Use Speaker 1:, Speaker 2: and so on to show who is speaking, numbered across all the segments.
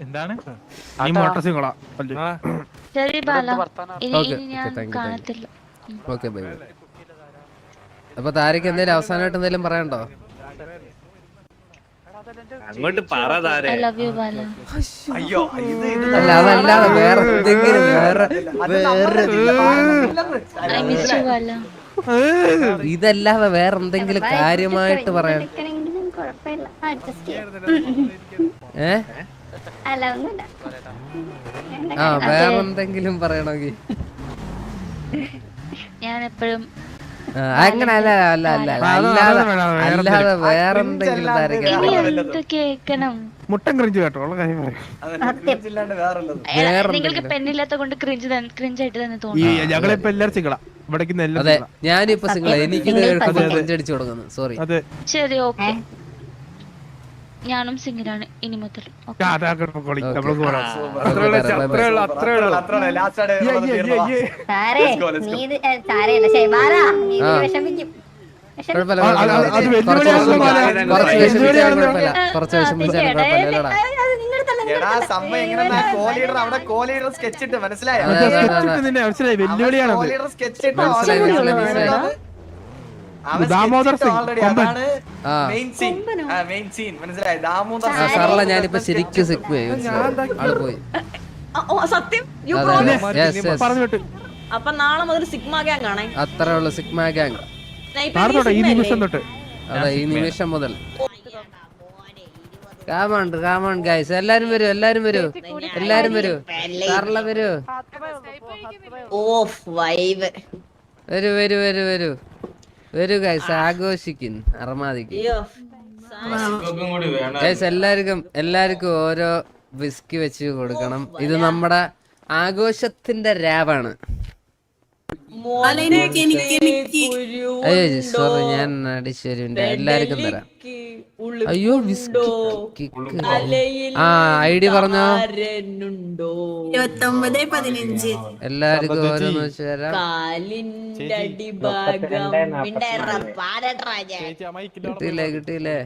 Speaker 1: എന്താണ്?
Speaker 2: നീ മോട്ടോർ സിംഗിളാ അല്ലേ?
Speaker 3: ശരി ബാല. ഇനി ഇനി ഞാൻ. കാണത്തില്ല.
Speaker 4: ഓക്കെ ബൈ അപ്പൊ താരക്ക് എന്തെങ്കിലും അവസാനമായിട്ട് എന്തെങ്കിലും പറയണ്ടോ
Speaker 5: അങ്ങോട്ട് പറ താരെ.
Speaker 3: I love you Bala.
Speaker 6: അയ്യോ ഇത്
Speaker 4: അല്ല അതല്ലാതെ വേറെ എന്തെങ്കിലും വേറെ വേറെ
Speaker 3: ഐ മിസ് യു ബാല.
Speaker 4: ഇതല്ലാതെ വേറെ എന്തെങ്കിലും കാര്യമായിട്ട് പറയാൻ
Speaker 7: കുഴപ്പമില്ല. അഡ്ജസ്റ്റ് ചെയ്യാം.
Speaker 4: ഏ?
Speaker 7: അല്ല ഒന്നുമില്ല.
Speaker 4: ആ വേറെ എന്തെങ്കിലും പറയണമെങ്കിൽ
Speaker 3: ഞാൻ എപ്പോഴും
Speaker 4: അങ്ങനെ അല്ല അല്ല അല്ല അല്ലാതെ
Speaker 2: വേണം, വേറെ
Speaker 4: അല്ലാതെ വേറെ എന്തെങ്കിലും താരക്ക്
Speaker 3: ഇനി എന്ത് കേക്കണം
Speaker 2: മുട്ടൻ ക്രിഞ്ച് കേട്ടോ
Speaker 3: നിങ്ങൾക്ക് പെണ്ണില്ലാത്ത കൊണ്ട് ക്രിഞ്ച് ക്രിഞ്ച് ആയിട്ട് തന്നെ തോന്നുന്നു
Speaker 2: ഞങ്ങളിപ്പോ സിംഗിളാ. സിംഗിളാ.
Speaker 4: ഞാനിപ്പോ സിംഗിൾ എനിക്ക് അടിച്ചു കൊടുക്കുന്നു. സോറി
Speaker 3: ശരി ഓക്കെ. ഞാനും സിംഗിളാണ് ഇനി മുതൽ.
Speaker 6: മനസ്സിലായോ?
Speaker 2: ദാമോദർ
Speaker 4: സർല ഞാനിപ്പോ ശരിക്കും സിക്ക് ആൾ പോയി.
Speaker 8: സത്യം? അപ്പൊ നാളെ മുതൽ സിഗ്മ ഗ്യാങ് ആണേ.
Speaker 4: അത്രേ ഉള്ളു സിഗ്മ ഗാങ്
Speaker 2: ഈ നിമിഷം തൊട്ട്.
Speaker 4: അതെ ഈ നിമിഷം മുതൽ. കാമണ്ട് കാമൺ ഗൈസ് എല്ലാരും വരൂ എല്ലാരും വരൂ. എല്ലാരും വരൂ. സർല വരൂ.
Speaker 8: ഓഫ്
Speaker 4: വരൂ വരൂ വരൂ വരൂ. വരൂ ഗൈസ് ആഘോഷിക്കും അറമാദിക്കും
Speaker 8: അയ്യോ
Speaker 4: ഗൈസ് എല്ലാവർക്കും എല്ലാവർക്കും ഓരോ വിസ്കി വെച്ച് കൊടുക്കണം. ഇത് നമ്മുടെ ആഘോഷത്തിന്റെ രാവാണ്. സോറി ഞാൻ അടിച്ചു തരും എല്ലാവർക്കും തരാം. അയ്യോ വിസ്കി ആ ഐ ഡി പറഞ്ഞോ എല്ലാവർക്കും ഓരോന്ന് വെച്ച് തരാം. കിട്ടിയില്ലേ കിട്ടിയില്ലേ?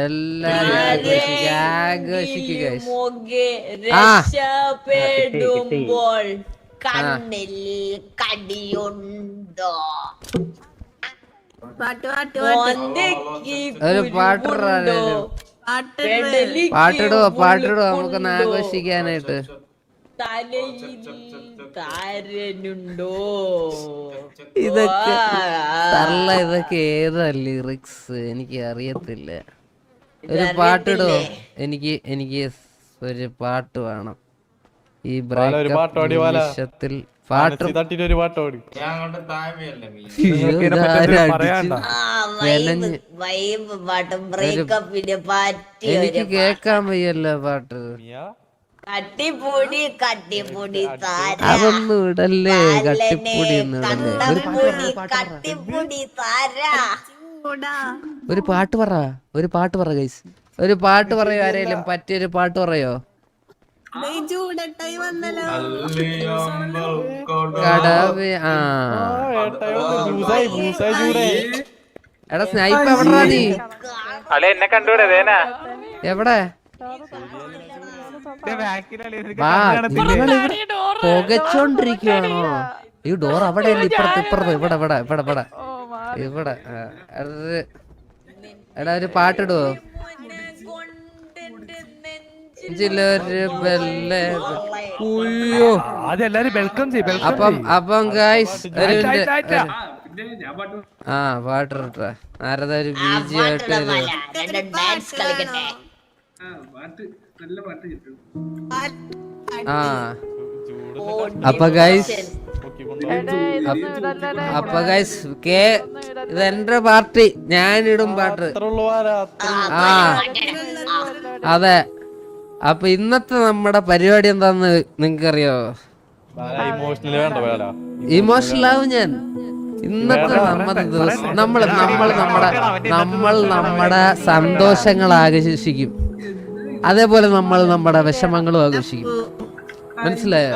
Speaker 4: എല്ലാരും ആഘോഷിക്കുക. ആ.
Speaker 8: കണ്ണിൽ കടിയുണ്ടോ?
Speaker 4: ഒരു പാട്ട്
Speaker 8: കുരുവുണ്ടോ? പെടലിക്ക്
Speaker 4: പാട്ടിടുവോ? പാട്ടിടുവോ? നമുക്കൊന്ന്? ആഘോഷിക്കാനായിട്ട്.
Speaker 8: താരനുണ്ടോ
Speaker 4: ഇതൊക്കെ. തള്ള ഇതൊക്കെ ഏതാ ലിറിക്സ് എനിക്ക് അറിയത്തില്ല. ഒരു പാട്ടിടുവോ? എനിക്ക് എനിക്ക് ഒരു പാട്ട് വേണം. ഈ ബ്രേക്കപ്പ് നിമിഷത്തിൽ എനിക്ക് കേക്കാൻ വയ്യല്ലോ പാട്ട്.
Speaker 8: കട്ടിപ്പൊടി കട്ടിപ്പൊടി താര.
Speaker 4: അതൊന്നും ഇടല്ലേ കട്ടിപ്പൊടി
Speaker 8: കട്ടിപ്പൊടി താര.
Speaker 4: ഒരു പാട്ട് പറ ഒരു പാട്ട് പറ ഗൈസ്. ഒരു പാട്ട് പറയോ ആരെങ്കിലും പറ്റിയൊരു പാട്ട് പറയോ? കടവേ ആ. എടാ സ്നൈപ്പ് എവിടെടാ നീ?
Speaker 1: അല്ലെ എന്നെ കണ്ടുവിടെ
Speaker 4: എവിടെ? പുകച്ചോണ്ടിരിക്കുവാണോ? ഈ ഡോർ അവിടെ ഇപ്പുറത്ത് ഇപ്പുറത്ത് ഇവിടെ ഇവിടെ ഇവിടെ ഇവിടെ. ഇവിടെ എടാ ഒരു പാട്ടിടുവോ?
Speaker 2: ആദ്യം വെൽക്കം ചെയ്യും
Speaker 4: അപ്പം അപ്പം ഗായ്സ്
Speaker 2: ആ
Speaker 4: മിനിറ്റ്,
Speaker 2: ആയിട്ടാ.
Speaker 4: ഒരു- ബീജി ആയിട്ട് ആ അപ്പൊ ഗൈസ് അപ്പൊ ഗൈസ് കേ ഇത് എന്റെ പാർട്ടി. ഞാനിടും പാട്ട്. ആ. അതെ. അപ്പൊ ഇന്നത്തെ നമ്മുടെ പരിപാടി എന്താന്ന് നിങ്ങൾക്കറിയോ?
Speaker 5: ഇമോഷണൽ
Speaker 4: ആവും ഞാൻ. ഇന്നത്തെ നമ്മുടെ ദിവസം നമ്മൾ നമ്മൾ നമ്മുടെ നമ്മൾ നമ്മുടെ സന്തോഷങ്ങൾ ആഘോഷിക്കും. അതേപോലെ നമ്മൾ നമ്മുടെ വിഷമങ്ങളും ആഘോഷിക്കും. മനസ്സിലായോ?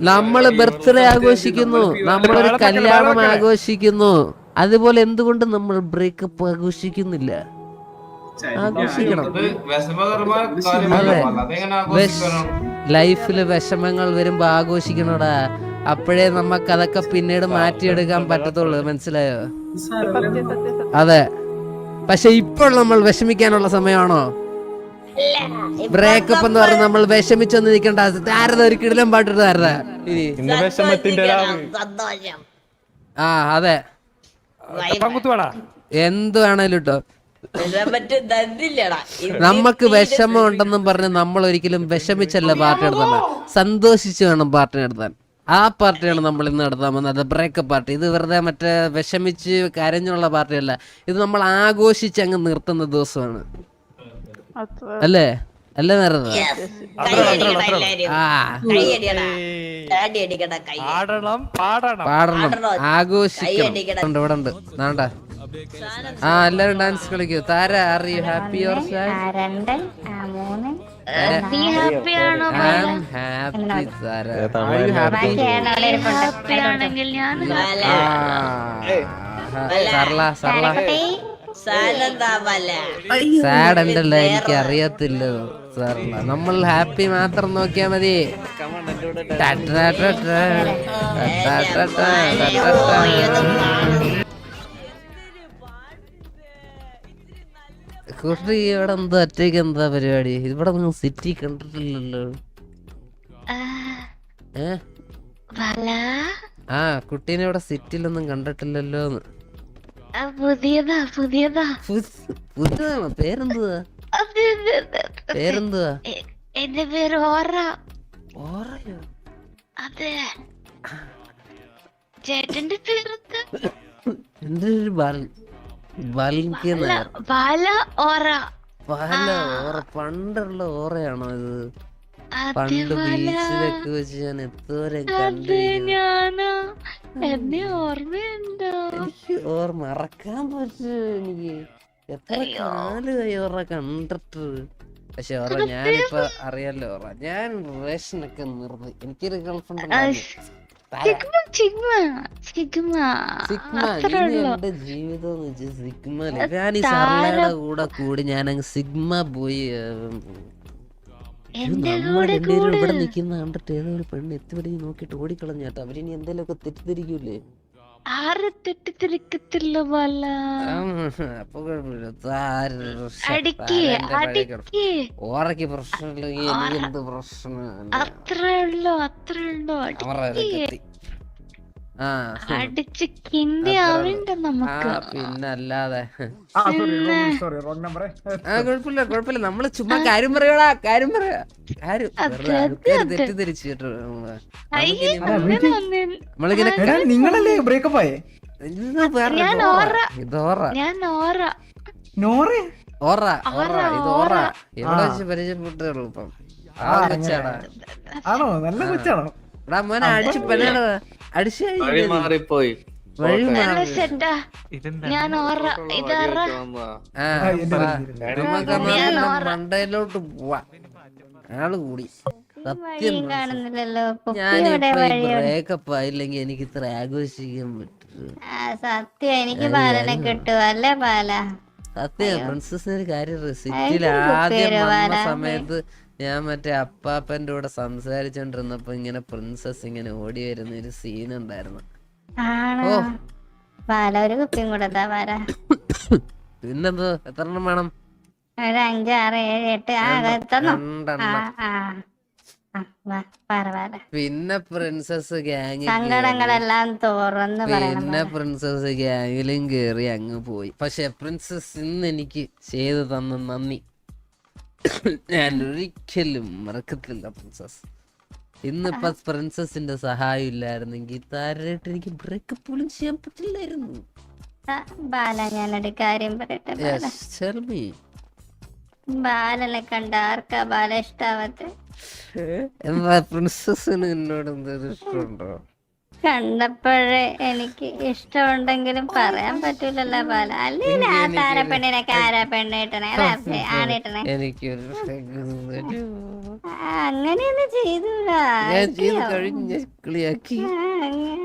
Speaker 4: നമ്മൾ ബർത്ത്ഡേ ആഘോഷിക്കുന്നു. നമ്മളൊരു കല്യാണം ആഘോഷിക്കുന്നു. അതുപോലെ എന്തുകൊണ്ട് നമ്മൾ ബ്രേക്കപ്പ് ആഘോഷിക്കുന്നില്ല? ആഘോഷിക്കണം അതെ ലൈഫിൽ വിഷമങ്ങൾ വരുമ്പോ ആഘോഷിക്കണോടാ? അപ്പോഴേ നമുക്ക് അതൊക്കെ പിന്നീട് മാറ്റിയെടുക്കാൻ പറ്റത്തുള്ളൂ. മനസ്സിലായോ? അതെ. പക്ഷെ ഇപ്പോൾ നമ്മൾ വിഷമിക്കാനുള്ള സമയമാണോ? ബ്രേക്കപ്പ് എന്ന് പറഞ്ഞ് നമ്മൾ വിഷമിച്ചൊന്ന് നിൽക്കണ്ട ആരത ഒരു കിടിലം പാട്ടിട്ട് ആരത? ഇനി.
Speaker 5: ഇന്ന് വിഷമത്തിന്റെ രാവ്
Speaker 8: സന്തോഷം.
Speaker 4: ആ അതെ. എന്ത് വേണേലും
Speaker 8: തന്നില്ലടാ
Speaker 4: നമുക്ക് വിഷമം ഉണ്ടെന്നും പറഞ്ഞ് നമ്മൾ ഒരിക്കലും വിഷമിച്ചല്ല പാർട്ടി നടത്താൻ. സന്തോഷിച്ച് വേണം പാർട്ടി നടത്താൻ. ആ പാർട്ടിയാണ് നമ്മൾ ഇന്ന് നടത്താൻ വന്നത് ബ്രേക്കപ്പ് പാർട്ടി. ഇത് വെറുതെ മറ്റേ വിഷമിച്ച് കരഞ്ഞുള്ള പാർട്ടിയല്ല. ഇത് നമ്മൾ ആഘോഷിച്ച് അങ്ങ് നിർത്തുന്ന ദിവസമാണ്. അല്ലേ? അല്ലേ നേരത്
Speaker 8: കൈയടിക്കടാ എല്ലാരും
Speaker 4: ആ.
Speaker 8: കൈയടിയടാ. അടി അടിക്കടാ കൈ.
Speaker 2: പാടണം പാടണം.
Speaker 4: ആഘോഷിക്കണം. ഉണ്ട് ഇവിടെ ഉണ്ട്. നാണ്ട. ആ എല്ലാരും dance കളിക്കൂ. Thara are you happy
Speaker 7: or രണ്ട് ആ മൂന്ന്.
Speaker 4: സാഡ് ഉണ്ടല്ലോ എനിക്ക് അറിയത്തില്ല സർല നമ്മൾ ഹാപ്പി മാത്രം നോക്കിയാ മതി. ട കുട്ടി ഇവിടെ എന്താ ഒറ്റയ്ക്ക് എന്താ പരിപാടി? ഇവിടെ നിങ്ങൾ സിറ്റി കണ്ടിട്ടില്ലല്ലോ. ഏ? ആ കുട്ടീനെ ഇവിടെ സിറ്റിയിലൊന്നും കണ്ടിട്ടില്ലല്ലോ
Speaker 3: പുതിയതാ പുതിയതാ.
Speaker 4: പുതിയതാണോ? പേരെന്തുവാ. പേരെന്തുവാ?
Speaker 3: എന്റെ പേര് ഓറ.
Speaker 4: ഓറയോ?
Speaker 3: അതെ. ചേട്ടന്റെ പേരെന്താ?
Speaker 4: എന്റെ ഒരു ബൽ പണ്ടുള്ള ഓറയാണോ ഇത്? പണ്ട് ബീച്ചിലൊക്കെ വെച്ച് ഞാൻ എത്തോരം
Speaker 3: എന്നെ ഓർമ്മയുണ്ടോ?
Speaker 4: എനിക്ക് ഓർ മറക്കാൻ പറ്റുമോ എനിക്ക്. എത്ര കാലമായി ഓറ കണ്ടിട്ട്. പക്ഷെ ഓറ ഞാനിപ്പോ അറിയാലോ ഓറ. ഞാൻ റേഷനൊക്കെ നിർത്തി. എനിക്കൊരു girlfriend
Speaker 3: sigma sigma sigma
Speaker 4: sigma
Speaker 3: അത്രേ
Speaker 4: എന്റെ ജീവിതം എന്ന് വെച്ചാൽ സിഗ്മ ഞാൻ ഈ സർലയുടെ കൂടെ കൂടി ഞാൻ സിഗ്മ പോയി ഇവിടെ നിൽക്കുന്ന കണ്ടിട്ട് ഏതോ ഒരു പെണ്ണ് എത്തിവിടെ നോക്കിട്ട് ഓടിക്കളഞ്ഞാട്ടോ അവരിനി എന്തെങ്കിലുമൊക്കെ തെറ്റിദ്ധരിക്കൂലേ
Speaker 3: ആരെ തെറ്റിദ്ധരിക്കത്തില്ല ബാല?
Speaker 4: അപ്പൊ പ്രശ്നം. ഓറയ്ക്ക് പ്രശ്നമില്ലെങ്കിൽ എന്ത് പ്രശ്നമാണ്
Speaker 3: അത്രേ ഉള്ളു അത്രേ ഉള്ളൂ. അടിച്ച് കിണ്ടി
Speaker 4: അത്രേ
Speaker 3: ആവണ്ട നമുക്ക്.
Speaker 4: പിന്നെ അല്ലാതെ
Speaker 3: പിന്നെ
Speaker 6: സോറി റോങ് നമ്പർ
Speaker 4: ആ കുഴപ്പമില്ല കുഴപ്പമില്ല. നമ്മൾ ചുമ്മാ കാര്യം പറയടാ കാര്യം പറയാ. നമ്മളിങ്ങനെ
Speaker 6: നിങ്ങളല്ലേ ബ്രേക്കപ്പ് ആയേ.
Speaker 3: ഓറ. ഓറ.
Speaker 4: ഇത് ഓറ. എവിടെ. വെച്ച് പരിചയപ്പെട്ടേ ഉള്ളൂ ഇപ്പം. ആ
Speaker 6: നല്ല കൊച്ചാണോ?
Speaker 4: എടാ മോനെ അടിച്ച് പെണ്ണാടാ. അടിച്ചു
Speaker 5: മാറിപ്പോയി.
Speaker 4: മണ്ടയിലോട്ട് പോവാ. ആൾ കൂടി. സത്യം ബ്രേക്കപ്പ് ആയില്ലെങ്കിൽ എനിക്ക് ഇത്ര ആഘോഷിക്കാൻ പറ്റും.
Speaker 7: ആ സത്യം. എനിക്ക് പാലനെ കിട്ടും. അല്ലേ ബാല?
Speaker 4: സത്യം പ്രിൻസസിന് ഒരു കാര്യം സിറ്റിയിൽ ആദ്യം വന്ന സമയത്ത് ഞാൻ മറ്റേ അപ്പാപ്പന്റെ കൂടെ സംസാരിച്ചോണ്ടിരുന്നപ്പോ ഇങ്ങനെ പ്രിൻസസ് ഇങ്ങനെ ഓടി വരുന്ന ഒരു സീൻ ഉണ്ടായിരുന്നു.
Speaker 7: ആണോ? പാല ഒരു കുപ്പിയും
Speaker 4: പിന്നെന്തോ? എത്ര എണ്ണം വേണം?
Speaker 7: ഒരു അഞ്ച് ആറ് ഏഴ് എട്ട് ആ തന്നോ ആ
Speaker 4: രണ്ടെണ്ണം.
Speaker 7: ആ ആ, വാ,
Speaker 4: പിന്നെ പ്രിൻസസ് ഗ്യാങ്
Speaker 7: സങ്കടങ്ങളെല്ലാം തുറന്ന് പറയണം
Speaker 4: പിന്നെ പ്രിൻസസ് ഗ്യാങ്ങിലും കേറി അങ്ങ് പോയി. പക്ഷെ പ്രിൻസസ് ഇന്ന് എനിക്ക് ചെയ്തു തന്ന നന്ദി. ഞാൻ ഒരിക്കലും മറക്കത്തില്ല പ്രിൻസസ് ഇന്നിപ്പോ പ്രിൻസസിന്റെ സഹായം ഇല്ലായിരുന്നെങ്കിൽ താരായിട്ട് എനിക്ക് ബ്രേക്ക് പോലും ചെയ്യാൻ പറ്റില്ലായിരുന്നു.
Speaker 7: ആ, ബാല ഞാനൊരു കാര്യം പറയട്ടെ ബാല?
Speaker 4: Yes,
Speaker 7: ബാലനെ കണ്ട ആർക്കാ ബാല ഇഷ്ടാവത്തെ?
Speaker 4: പ്രിൻസസിന് എന്നോട് എന്തൊരു ഇഷ്ടമുണ്ടോ?
Speaker 7: കണ്ടപ്പോഴേ എനിക്ക് ഇഷ്ടമുണ്ടെങ്കിലും പറയാൻ പറ്റൂലല്ലോ പാല അല്ലെങ്കിൽ ആ താരപ്പെണ്ണിനെ ആരാ പെണ്ണിട്ടണേ ആണിട്ടണേ അങ്ങനെയൊന്നും ചെയ്തൂടാ.
Speaker 4: ഞാൻ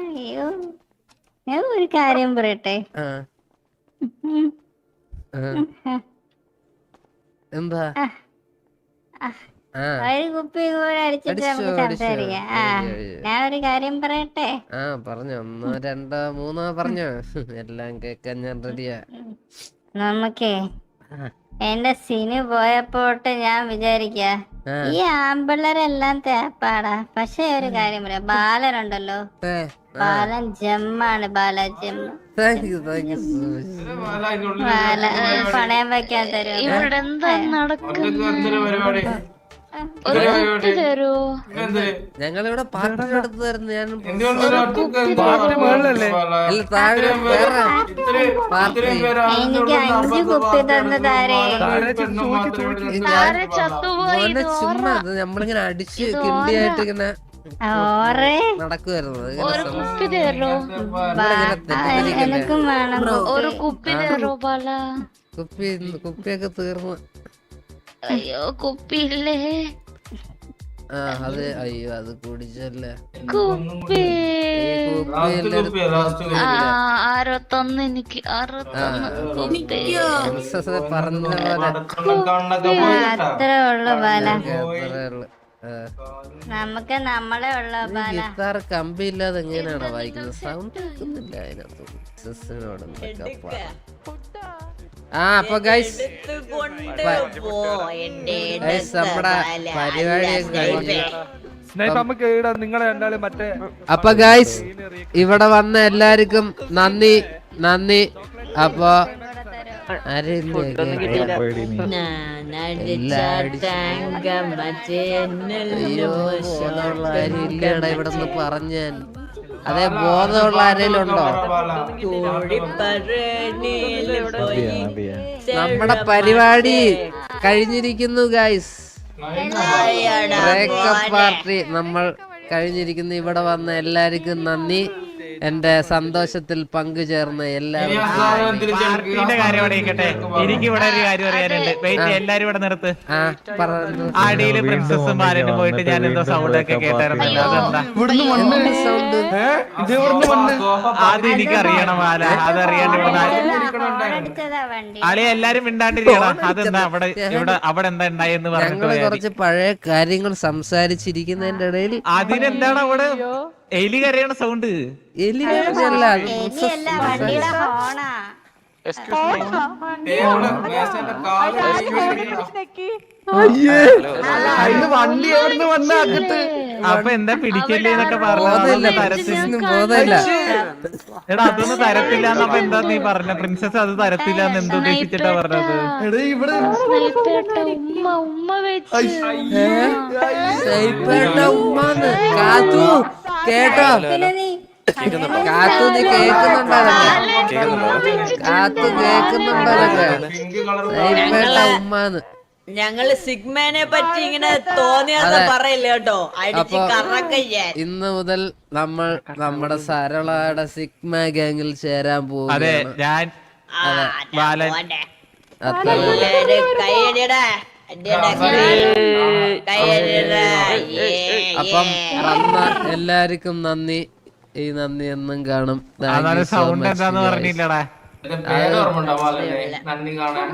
Speaker 7: അയ്യോ. ഒരു കാര്യം പറയട്ടെ.
Speaker 4: എന്താ?
Speaker 7: ഒരു കുപ്പി കൂടെ അടിച്ചിട്ട്
Speaker 4: അടിച്ചോ,
Speaker 7: നമുക്ക് സംസാരിക്കാം. ആ. ഞാൻ ഒരു കാര്യം പറയട്ടെ?
Speaker 4: ആ പറഞ്ഞോ. ഒന്നോ രണ്ടോ മൂന്നോ പറഞ്ഞോ. എല്ലാം കേക്കാൻ ഞാൻ റെഡിയാ.
Speaker 7: നമുക്കേ എന്റെ സിനി പോയപ്പോട്ട് ഞാൻ വിചാരിക്ക. ഈ ആമ്പിള്ളേരെല്ലാം തേപ്പാടാ. പക്ഷെ ഒരു കാര്യം പറയാം. ബാലനുണ്ടല്ലോ. ബാലൻ ജമ്മാണ് ബാല ജെമ്മ ബാല പണയം വെക്കാൻ തരും
Speaker 3: ഇവിടെ എന്താ നടക്കുന്നത്?
Speaker 4: ഞങ്ങളിവിടെ ഞാൻ അല്ല താഴെ വേറെ പാർട്ടി
Speaker 7: എനിക്ക് അഞ്ചു കുപ്പി തന്നതാരേ
Speaker 4: മോനെ ചുമ്മാ ഇത് നമ്മളിങ്ങനെ അടിച്ച് കിണ്ടിയായിട്ട് ഇങ്ങനെ
Speaker 7: നടക്കുവായിരുന്നു.
Speaker 4: നടക്കുമായിരുന്നു
Speaker 3: ഒരു കുപ്പി തരൂ.
Speaker 4: നമ്മളിങ്ങനെ തെറ്റിദ്ധരിക്കല്ലേ?
Speaker 7: എനിക്കും വേണം.
Speaker 3: ഒരു കുപ്പി തരൂ
Speaker 4: കുപ്പി കുപ്പിയൊക്കെ തീർന്നു.
Speaker 3: അയ്യോ കുപ്പിയില്ലേ?
Speaker 4: ആ അത് അയ്യോ അത് കുടിച്ചല്ലേ?
Speaker 3: കുപ്പി.
Speaker 4: ഈ കുപ്പിയിലെടുത്ത്
Speaker 3: ആ ആരോ തന്നു എനിക്ക് അറുപത്തൊന്ന് തന്നു
Speaker 4: പറഞ്ഞ പോലെ.
Speaker 7: അത്രേ ഉള്ളു ബാല. നമുക്ക് നമ്മളെ ഉള്ള
Speaker 4: ഗിത്താർ കമ്പി ഇല്ലാതെ എങ്ങനെയാണോ വായിക്കുന്നത്? സൗണ്ട് കേൾക്കുന്നില്ല അതിനകത്ത്. ആ അപ്പൊ ഗൈസ് നമ്മുടെ
Speaker 2: പരിപാടി ഇവിടെ
Speaker 4: അപ്പൊ ഗൈസ് വന്ന എല്ലാവർക്കും നന്ദി നന്ദി. അപ്പൊ ഇല്ലടാ ഇവിടെ നിന്ന് പറഞ്ഞാൻ അതെ ബോധമുള്ള ആരെങ്കിലും ഉണ്ടോ? നമ്മുടെ പരിപാടി കഴിഞ്ഞിരിക്കുന്നു ഗൈസ് ബ്രേക്കപ്പ് പാർട്ടി നമ്മൾ കഴിഞ്ഞിരിക്കുന്നു ഇവിടെ വന്ന എല്ലാവർക്കും നന്ദി. എന്റെ സന്തോഷത്തിൽ പങ്കുചേർന്ന
Speaker 1: എല്ലാവരും എനിക്ക് ഇവിടെ ഒരു കാര്യം അറിയാനുണ്ട്. വെയിറ്റ് എല്ലാരും ഇവിടെ നിർത്ത്. അടിയിൽ പ്രിൻസസും ബാലനും പോയിട്ട് ഞാൻ എന്തോ സൗണ്ട് ഒക്കെ കേട്ടായിരുന്നല്ലോ അതെന്താ?
Speaker 4: സൗണ്ട്
Speaker 1: അത് എനിക്ക് അറിയണം ബാല അതറിയാണ്ട് ഇവിടെ അളി എല്ലാരും മിണ്ടാണ്ടിരിക്കണം. അതെന്താ? അവിടെ ഇവിടെ അവിടെ എന്താ ഉണ്ടായെന്ന് പറഞ്ഞു
Speaker 4: കുറച്ച് പഴയ കാര്യങ്ങൾ സംസാരിച്ചിരിക്കുന്നതിന്റെ ഇടയിൽ
Speaker 1: അതിനെന്താണ് അവിടെ? എലി കരയണ സൗണ്ട്
Speaker 4: എലി കരഞ്ഞല്ല,
Speaker 6: വണ്ടി എവിടുന്ന് വന്നാക്കിട്ട്
Speaker 1: അപ്പൊ എന്താ പിടിക്കല്ലേ എന്നൊക്കെ
Speaker 4: ബോധമില്ല
Speaker 1: പറഞ്ഞു തരത്തിൽ.
Speaker 4: പ്രിൻസസിന് ബോധമില്ല.
Speaker 1: എടാ അതൊന്നും തരത്തില്ല എന്നപ്പോ എന്താ നീ പറഞ്ഞ? പ്രിൻസസ് അത് തരത്തില്ല എന്ന് എന്ത് ഉദ്ദേശിച്ചിട്ടാ പറഞ്ഞത്?
Speaker 6: എടാ ഇവിടെ
Speaker 3: ഉമ്മ ഉമ്മ വെച്ച്.
Speaker 4: സൈപ്പേട്ട ഉമ്മാന്ന് കാത്തു. കേട്ടോ. കാത്തു നീ കാത്തു ഉമ്മാന്ന്.
Speaker 8: ഞങ്ങൾ സിഗ്മേനെ പറ്റി ഇങ്ങനെ തോന്നിയാന്ന്. പറയില്ല കേട്ടോ. അടിച്ച്
Speaker 4: ഇന്ന് മുതൽ നമ്മൾ നമ്മുടെ സരളയുടെ സിഗ്മ ഗാങ്ങിൽ ചേരാൻ
Speaker 1: അതെ
Speaker 4: പോവുകയാണ്.
Speaker 1: ഞാൻ
Speaker 8: ആ,
Speaker 1: ബാലൻ.
Speaker 8: മോനെ.
Speaker 4: അത്ര
Speaker 8: എല്ലാരും കൈയടിയടാ. അടിയടാ, കൈ- കൈയടിയടാ.
Speaker 4: അപ്പം. എല്ലാവർക്കും നന്ദി ഈ നന്ദി എന്നും കാണും.
Speaker 1: സൗണ്ട് എന്താന്ന് പറഞ്ഞില്ലടാ.
Speaker 5: പേര് ഓർമ്മ ഉണ്ടാവും നന്ദി കാണാൻ.